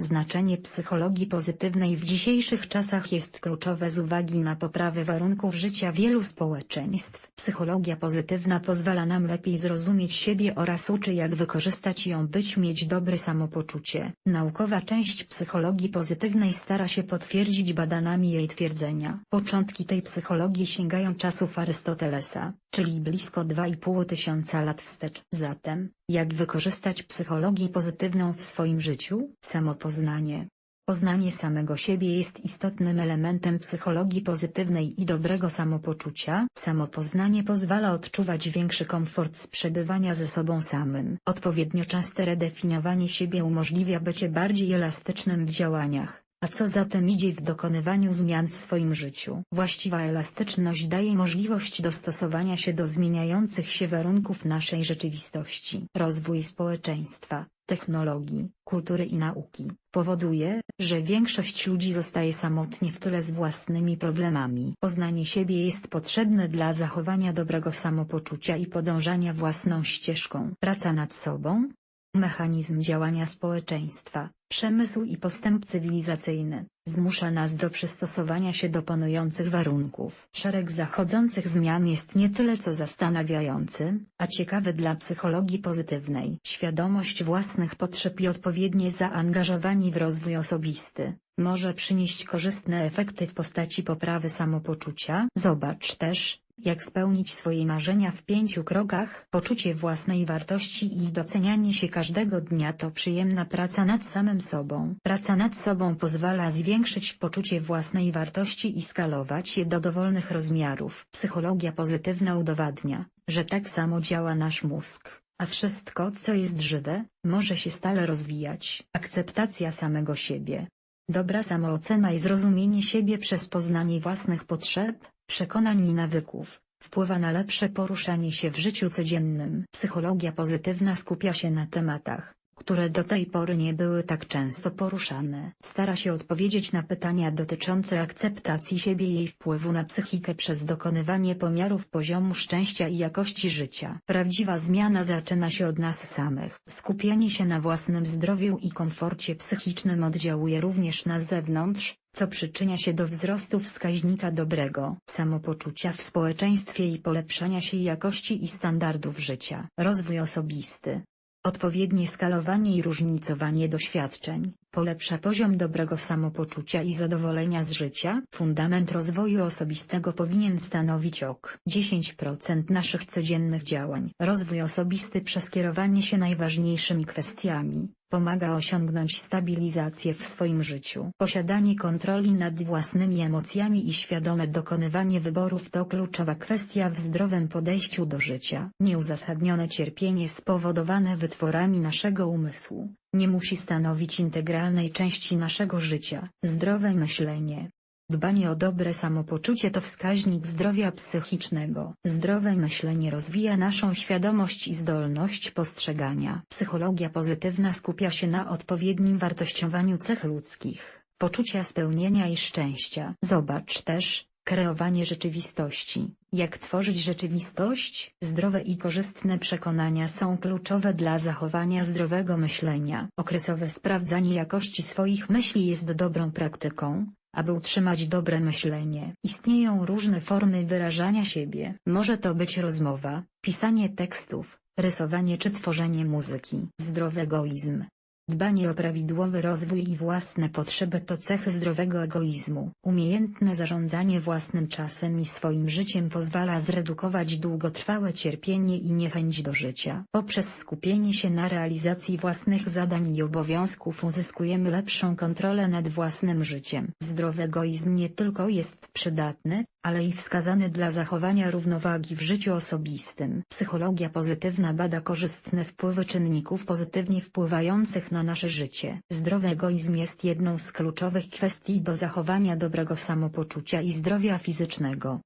Znaczenie psychologii pozytywnej w dzisiejszych czasach jest kluczowe z uwagi na poprawę warunków życia wielu społeczeństw. Psychologia pozytywna pozwala nam lepiej zrozumieć siebie oraz uczy jak wykorzystać ją być mieć dobre samopoczucie. Naukowa część psychologii pozytywnej stara się potwierdzić badanami jej twierdzenia. Początki tej psychologii sięgają czasów Arystotelesa, czyli blisko 2,5 tysiąca lat wstecz. Zatem, jak wykorzystać psychologię pozytywną w swoim życiu? Samopoznanie. Poznanie samego siebie jest istotnym elementem psychologii pozytywnej i dobrego samopoczucia. Samopoznanie pozwala odczuwać większy komfort z przebywania ze sobą samym. Odpowiednio częste redefiniowanie siebie umożliwia bycie bardziej elastycznym w działaniach a co zatem idzie w dokonywaniu zmian w swoim życiu. Właściwa elastyczność daje możliwość dostosowania się do zmieniających się warunków naszej rzeczywistości. Rozwój społeczeństwa, technologii, kultury i nauki, powoduje, że większość ludzi zostaje samotnie w tyle z własnymi problemami. Poznanie siebie jest potrzebne dla zachowania dobrego samopoczucia i podążania własną ścieżką. Praca nad sobą, Mechanizm działania społeczeństwa, przemysł i postęp cywilizacyjny, zmusza nas do przystosowania się do panujących warunków. Szereg zachodzących zmian jest nie tyle co zastanawiający, a ciekawy dla psychologii pozytywnej. Świadomość własnych potrzeb i odpowiednie zaangażowanie w rozwój osobisty, może przynieść korzystne efekty w postaci poprawy samopoczucia. Zobacz też, jak spełnić swoje marzenia w pięciu krokach? Poczucie własnej wartości i docenianie się każdego dnia to przyjemna praca nad samym sobą. Praca nad sobą pozwala zwiększyć poczucie własnej wartości i skalować je do dowolnych rozmiarów. Psychologia pozytywna udowadnia, że tak samo działa nasz mózg, a wszystko co jest żywe, może się stale rozwijać. Akceptacja samego siebie. Dobra samoocena i zrozumienie siebie przez poznanie własnych potrzeb, przekonań i nawyków, wpływa na lepsze poruszanie się w życiu codziennym. Psychologia pozytywna skupia się na tematach, które do tej pory nie były tak często poruszane. Stara się odpowiedzieć na pytania dotyczące akceptacji siebie i jej wpływu na psychikę przez dokonywanie pomiarów poziomu szczęścia i jakości życia. Prawdziwa zmiana zaczyna się od nas samych. Skupianie się na własnym zdrowiu i komforcie psychicznym oddziałuje również na zewnątrz, co przyczynia się do wzrostu wskaźnika dobrego samopoczucia w społeczeństwie i polepszania się jakości i standardów życia. Rozwój osobisty. Odpowiednie skalowanie i różnicowanie doświadczeń, polepsza poziom dobrego samopoczucia i zadowolenia z życia. Fundament rozwoju osobistego powinien stanowić ok 10% naszych codziennych działań. Rozwój osobisty przez kierowanie się najważniejszymi kwestiami, pomaga osiągnąć stabilizację w swoim życiu. Posiadanie kontroli nad własnymi emocjami i świadome dokonywanie wyborów to kluczowa kwestia w zdrowym podejściu do życia. Nieuzasadnione cierpienie spowodowane wytworami naszego umysłu, nie musi stanowić integralnej części naszego życia. Zdrowe myślenie, Dbanie o dobre samopoczucie to wskaźnik zdrowia psychicznego. Zdrowe myślenie rozwija naszą świadomość i zdolność postrzegania. Psychologia pozytywna skupia się na odpowiednim wartościowaniu cech ludzkich, poczucia spełnienia i szczęścia. Zobacz też, kreowanie rzeczywistości. Jak tworzyć rzeczywistość? Zdrowe i korzystne przekonania są kluczowe dla zachowania zdrowego myślenia. Okresowe sprawdzanie jakości swoich myśli jest dobrą praktyką, aby utrzymać dobre myślenie. Istnieją różne formy wyrażania siebie. Może to być rozmowa, pisanie tekstów, rysowanie czy tworzenie muzyki. Zdrowy egoizm. Dbanie o prawidłowy rozwój i własne potrzeby to cechy zdrowego egoizmu. Umiejętne zarządzanie własnym czasem i swoim życiem pozwala zredukować długotrwałe cierpienie i niechęć do życia. Poprzez skupienie się na realizacji własnych zadań i obowiązków uzyskujemy lepszą kontrolę nad własnym życiem. Zdrowy egoizm nie tylko jest przydatny, ale i wskazany dla zachowania równowagi w życiu osobistym. Psychologia pozytywna bada korzystne wpływy czynników pozytywnie wpływających na nasze życie. Zdrowy egoizm jest jedną z kluczowych kwestii do zachowania dobrego samopoczucia i zdrowia fizycznego.